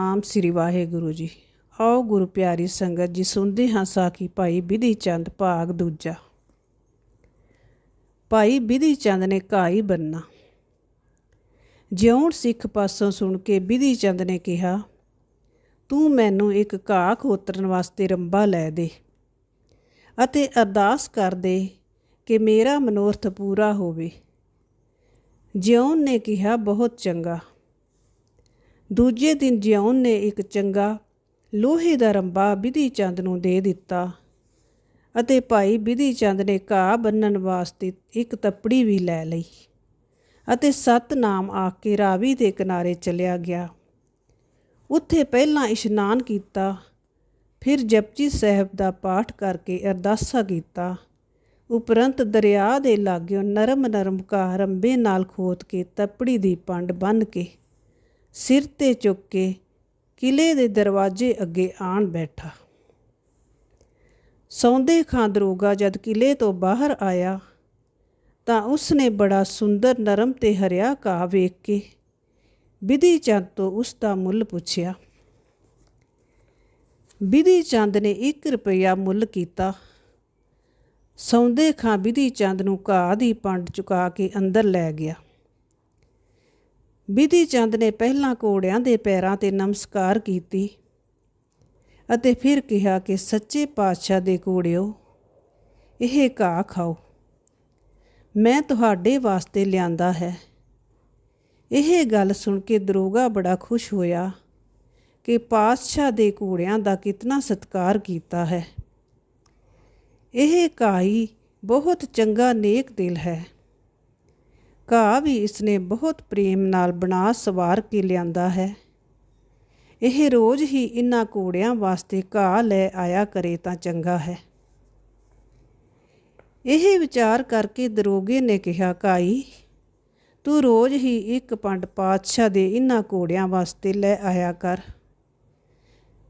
ਆਮ ਸ੍ਰੀ ਵਾਹਿਗੁਰੂ ਜੀ। ਆਓ ਗੁਰੂ ਪਿਆਰੀ ਸੰਗਤ ਜੀ, ਸੁਣਦੇ ਹਾਂ ਸਾਖੀ ਭਾਈ ਬਿਧੀ ਚੰਦ ਭਾਗ ਦੂਜਾ। ਭਾਈ ਬਿਧੀ ਚੰਦ ਨੇ ਘਾਈ ਬੰਨਾ ਜਿਉਣ ਸਿੱਖ ਪਾਸੋਂ ਸੁਣ ਕੇ ਬਿਧੀ ਚੰਦ ਨੇ ਕਿਹਾ, ਤੂੰ ਮੈਨੂੰ ਇੱਕ ਘਾਹ ਖੋਤਰਨ ਵਾਸਤੇ ਰੰਬਾ ਲੈ ਦੇ ਅਤੇ ਅਰਦਾਸ ਕਰ ਦੇ ਕਿ ਮੇਰਾ ਮਨੋਰਥ ਪੂਰਾ ਹੋਵੇ। ਜਿਉਂ ਨੇ ਕਿਹਾ, ਬਹੁਤ ਚੰਗਾ। ਦੂਜੇ ਦਿਨ ਜਿਉਣ ਨੇ ਇੱਕ ਚੰਗਾ ਲੋਹੇ ਦਾ ਰੰਬਾ ਬਿਧੀ ਚੰਦ ਨੂੰ ਦੇ ਦਿੱਤਾ ਅਤੇ ਭਾਈ ਬਿਧੀ ਚੰਦ ਨੇ ਘਾਹ ਬੰਨਣ ਵਾਸਤੇ ਇੱਕ ਤੱਪੜੀ ਵੀ ਲੈ ਲਈ ਅਤੇ ਸਤਨਾਮ ਆ ਕੇ ਰਾਵੀ ਦੇ ਕਿਨਾਰੇ ਚਲਿਆ ਗਿਆ। ਉੱਥੇ ਪਹਿਲਾਂ ਇਸ਼ਨਾਨ ਕੀਤਾ, ਫਿਰ ਜਪਜੀ ਸਾਹਿਬ ਦਾ ਪਾਠ ਕਰਕੇ ਅਰਦਾਸਾ ਕੀਤਾ। ਉਪਰੰਤ ਦਰਿਆ ਦੇ ਲਾਗਿਓ ਨਰਮ ਨਰਮ ਘਾਹ ਰੰਬੇ ਨਾਲ ਖੋਦ ਕੇ ਤੱਪੜੀ ਦੀ ਪੰਡ ਬੰਨ ਕੇ ਸਿਰ ਤੇ ਚੁੱਕ ਕੇ ਕਿਲੇ ਦੇ ਦਰਵਾਜ਼ੇ ਅੱਗੇ ਆਣ ਬੈਠਾ। ਸੌਂਦੇ ਖਾਂ ਦਰੋਗਾ ਜਦ ਕਿਲੇ ਤੋਂ ਬਾਹਰ ਆਇਆ, ਤਾਂ ਉਸਨੇ ਬੜਾ ਸੁੰਦਰ ਨਰਮ ਤੇ ਹਰਿਆ ਘਾਹ ਵੇਖ ਕੇ ਬਿਧੀ ਚੰਦ ਤੋਂ ਉਸ ਦਾ ਮੁੱਲ ਪੁੱਛਿਆ। ਬਿਧੀ ਚੰਦ ਨੇ 1 ਰੁਪਇਆ ਮੁੱਲ ਕੀਤਾ। ਸੌਂਦੇ ਖਾਂ ਬਿਧੀ ਚੰਦ ਨੂੰ ਘਾਹ ਦੀ ਪੰਡ ਚੁਕਾ ਕੇ ਅੰਦਰ ਲੈ ਗਿਆ। ਵਿਧੀ ਚੰਦ ਨੇ ਪਹਿਲਾਂ ਘੋੜਿਆਂ ਦੇ ਪੈਰਾਂ ਤੇ ਨਮਸਕਾਰ ਕੀਤੀ ਅਤੇ ਫਿਰ ਕਿਹਾ ਕਿ ਸੱਚੇ ਪਾਤਸ਼ਾਹ ਦੇ ਘੋੜਿਓ, ਇਹ ਘਾਹ ਖਾਓ। ਮੈਂ ਤੁਹਾਡੇ ਵਾਸਤੇ ਲਿਆਂਦਾ ਹੈ। ਇਹ ਗੱਲ ਸੁਣ ਕੇ ਦਰੋਗਾ ਬੜਾ ਖੁਸ਼ ਹੋਇਆ ਕਿ ਪਾਤਸ਼ਾਹ ਦੇ ਘੋੜਿਆਂ ਦਾ ਕਿਤਨਾ ਸਤਿਕਾਰ ਕੀਤਾ ਹੈ। ਇਹ ਕਾਈ ਬਹੁਤ ਚੰਗਾ ਨੇਕ ਦਿਲ ਹੈ। ਘਾਹ ਵੀ ਇਸਨੇ ਬਹੁਤ ਪ੍ਰੇਮ ਨਾਲ ਬਣਾ ਸਵਾਰ ਕੇ ਲਿਆਂਦਾ ਹੈ। ਇਹ ਰੋਜ਼ ਹੀ ਇਨ੍ਹਾਂ ਘੋੜਿਆਂ ਵਾਸਤੇ ਘਾਹ ਲੈ ਆਇਆ ਕਰੇ ਤਾਂ ਚੰਗਾ ਹੈ। ਇਹ ਵਿਚਾਰ ਕਰਕੇ ਦਰੋਗੇ ਨੇ ਕਿਹਾ ਕਾਈ ਤੂੰ ਰੋਜ਼ ਹੀ ਇੱਕ ਪੰਡ ਪਾਤਸ਼ਾਹ ਦੇ ਇਨ੍ਹਾਂ ਘੋੜਿਆਂ ਵਾਸਤੇ ਲੈ ਆਇਆ ਕਰ।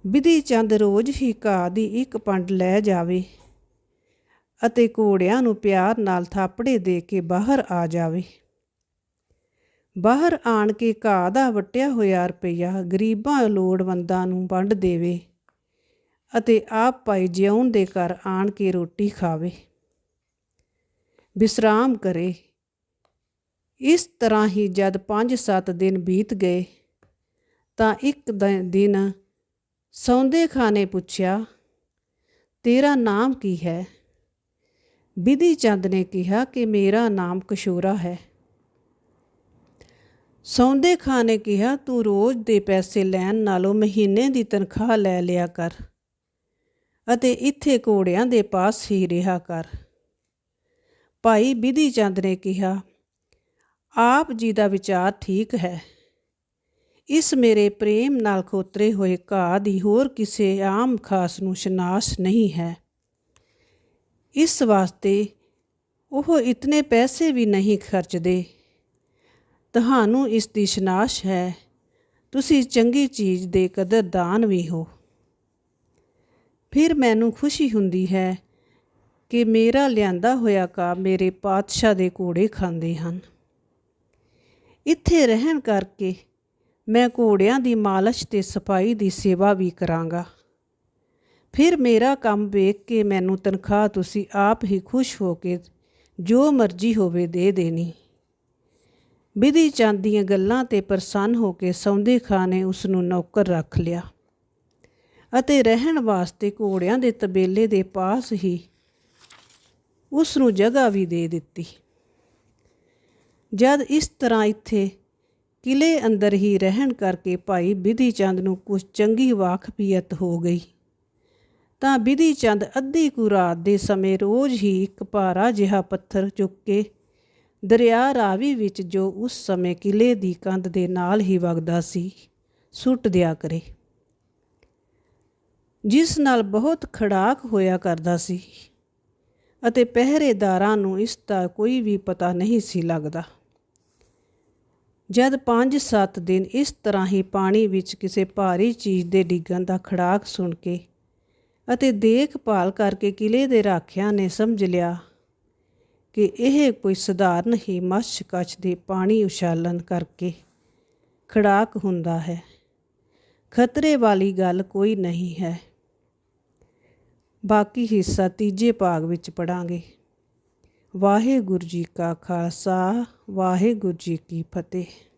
ਵਿਧੀ ਚੰਦ ਰੋਜ਼ ਹੀ ਘਾਹ ਦੀ ਇੱਕ ਪੰਡ ਲੈ ਜਾਵੇ ਅਤੇ ਘੋੜਿਆਂ ਨੂੰ ਪਿਆਰ ਨਾਲ ਥਾਪੜੇ ਦੇ ਕੇ ਬਾਹਰ ਆ ਜਾਵੇ। ਬਾਹਰ ਆਣ ਕੇ ਘਾਹ ਦਾ ਵਟਿਆ ਹੋਇਆ ਰੁਪਈਆ ਗਰੀਬਾਂ ਲੋੜਵੰਦਾਂ ਨੂੰ ਵੰਡ ਦੇਵੇ ਅਤੇ ਆਪ ਭਾਈ ਜਿਉਣ ਦੇ ਘਰ ਆਣ ਕੇ ਰੋਟੀ ਖਾਵੇ। ਵਿਸਰਾਮ ਕਰੇ। ਇਸ ਤਰ੍ਹਾਂ ਹੀ ਜਦ 5-7 ਦਿਨ ਬੀਤ ਗਏ ਤਾਂ ਇੱਕ ਦਿਨ ਸੌਂਦੇ ਖਾਨੇ ਪੁੱਛਿਆ, ਤੇਰਾ ਨਾਮ ਕੀ ਹੈ? ਬਿਧੀ ਚੰਦ ਨੇ ਕਿਹਾ ਕਿ ਮੇਰਾ ਨਾਮ ਕਸ਼ੋਰਾ ਹੈ। ਸੌਂਦੇ ਖਾਂ ਨੇ ਕਿਹਾ, ਤੂੰ ਰੋਜ਼ ਦੇ ਪੈਸੇ ਲੈਣ ਨਾਲੋਂ ਮਹੀਨੇ ਦੀ ਤਨਖਾਹ ਲੈ ਲਿਆ ਕਰ ਅਤੇ ਇੱਥੇ ਘੋੜਿਆਂ ਦੇ ਪਾਸ ਹੀ ਰਿਹਾ ਕਰ। ਭਾਈ ਬਿਧੀ ਚੰਦ ਨੇ ਕਿਹਾ, ਆਪ ਜੀ ਦਾ ਵਿਚਾਰ ਠੀਕ ਹੈ। ਇਸ ਮੇਰੇ ਪ੍ਰੇਮ ਨਾਲ ਖੋਤਰੇ ਹੋਏ ਘਾਹ ਦੀ ਹੋਰ ਕਿਸੇ ਆਮ ਖਾਸ ਨੂੰ ਸ਼ਨਾਸ ਨਹੀਂ ਹੈ। ਇਸ ਵਾਸਤੇ ਉਹ ਇਤਨੇ ਪੈਸੇ ਵੀ ਨਹੀਂ ਖਰਚਦੇ। ਤੁਹਾਨੂੰ ਇਸ ਦੀ ਸ਼ਨਾਸ਼ ਹੈ। ਤੁਸੀਂ ਚੰਗੀ ਚੀਜ਼ ਦੇ ਕਦਰਦਾਨ ਵੀ ਹੋ। ਫਿਰ ਮੈਨੂੰ ਖੁਸ਼ੀ ਹੁੰਦੀ ਹੈ ਕਿ ਮੇਰਾ ਲਿਆਂਦਾ ਹੋਇਆ ਕਾ ਮੇਰੇ ਪਾਤਸ਼ਾਹ ਦੇ ਘੋੜੇ ਖਾਂਦੇ ਹਨ। ਇੱਥੇ ਰਹਿਣ ਕਰਕੇ ਮੈਂ ਘੋੜਿਆਂ ਦੀ ਮਾਲਸ਼ ਤੇ ਸਫ਼ਾਈ ਦੀ ਸੇਵਾ ਵੀ ਕਰਾਂਗਾ। ਫਿਰ ਮੇਰਾ ਕੰਮ ਵੇਖ ਕੇ ਮੈਨੂੰ ਤਨਖਾਹ ਤੁਸੀਂ ਆਪ ਹੀ ਖੁਸ਼ ਹੋ ਕੇ ਜੋ ਮਰਜ਼ੀ ਹੋਵੇ ਦੇ ਦੇਣੀ। ਵਿਧੀ ਚੰਦ ਦੀਆਂ ਗੱਲਾਂ ਤੇ ਪ੍ਰਸੰਨ ਹੋ ਕੇ ਸੌਂਦੇ ਖਾਂ ਨੇ ਉਸ ਨੂੰ ਨੌਕਰ ਰੱਖ ਲਿਆ। ਅਤੇ ਰਹਿਣ ਵਾਸਤੇ ਘੋੜਿਆਂ ਦੇ ਤਬੇਲੇ ਦੇ ਪਾਸ ਹੀ ਉਸ ਨੂੰ ਜਗ੍ਹਾ ਵੀ ਦੇ ਦਿੱਤੀ। ਜਦ ਇਸ ਤਰ੍ਹਾਂ ਇੱਥੇ ਕਿਲੇ ਅੰਦਰ ਹੀ ਰਹਿਣ ਕਰਕੇ ਭਾਈ ਵਿਧੀ ਚੰਦ ਨੂੰ ਕੁਝ ਚੰਗੀ ਵਾਖਪੀਅਤ ਹੋ ਗਈ, ਤਾਂ ਵਿਧੀ ਚੰਦ ਅੱਧੀ ਕੁ ਰਾਤ ਦੇ ਸਮੇਂ ਰੋਜ਼ ਹੀ ਇੱਕ ਭਾਰਾ ਜਿਹਾ ਪੱਥਰ ਚੁੱਕ ਕੇ ਦਰਿਆ ਰਾਵੀ ਵਿੱਚ ਜੋ ਉਸ ਸਮੇਂ ਕਿਲੇ ਦੀ ਕੰਧ ਦੇ ਨਾਲ ਹੀ ਵਗਦਾ ਸੀ, ਸੁੱਟ ਦਿਆ ਕਰੇ। ਜਿਸ ਨਾਲ ਬਹੁਤ ਖੜਾਕ ਹੋਇਆ ਕਰਦਾ ਸੀ ਅਤੇ ਪਹਿਰੇਦਾਰਾਂ ਨੂੰ ਇਸ ਦਾ ਕੋਈ ਵੀ ਪਤਾ ਨਹੀਂ ਸੀ ਲੱਗਦਾ। ਜਦ 5-7 ਦਿਨ ਇਸ ਤਰ੍ਹਾਂ ਹੀ ਪਾਣੀ ਵਿੱਚ ਕਿਸੇ ਭਾਰੀ ਚੀਜ਼ ਦੇ ਡਿੱਗਣ ਦਾ ਖੜਾਕ ਸੁਣ ਕੇ ਅਤੇ ਦੇਖਭਾਲ ਕਰਕੇ ਕਿਲੇ ਦੇ ਰਾਖਿਆਂ ਨੇ ਸਮਝ ਲਿਆ ਕਿ ਇਹ ਕੋਈ ਸਧਾਰਨ ਹੀ ਮੱਛ ਕੱਚ ਦੇ ਪਾਣੀ ਉਛਾਲਣ ਕਰਕੇ ਖੜਾਕ ਹੁੰਦਾ ਹੈ। ਖਤਰੇ ਵਾਲੀ ਗੱਲ ਕੋਈ ਨਹੀਂ ਹੈ। ਬਾਕੀ ਹਿੱਸਾ ਤੀਜੇ ਭਾਗ ਵਿੱਚ ਪੜਾਂਗੇ ਵਾਹਿਗੁਰੂ ਜੀ ਕਾ ਖਾਲਸਾ, ਵਾਹਿਗੁਰੂ ਜੀ ਕੀ ਫਤਿਹ।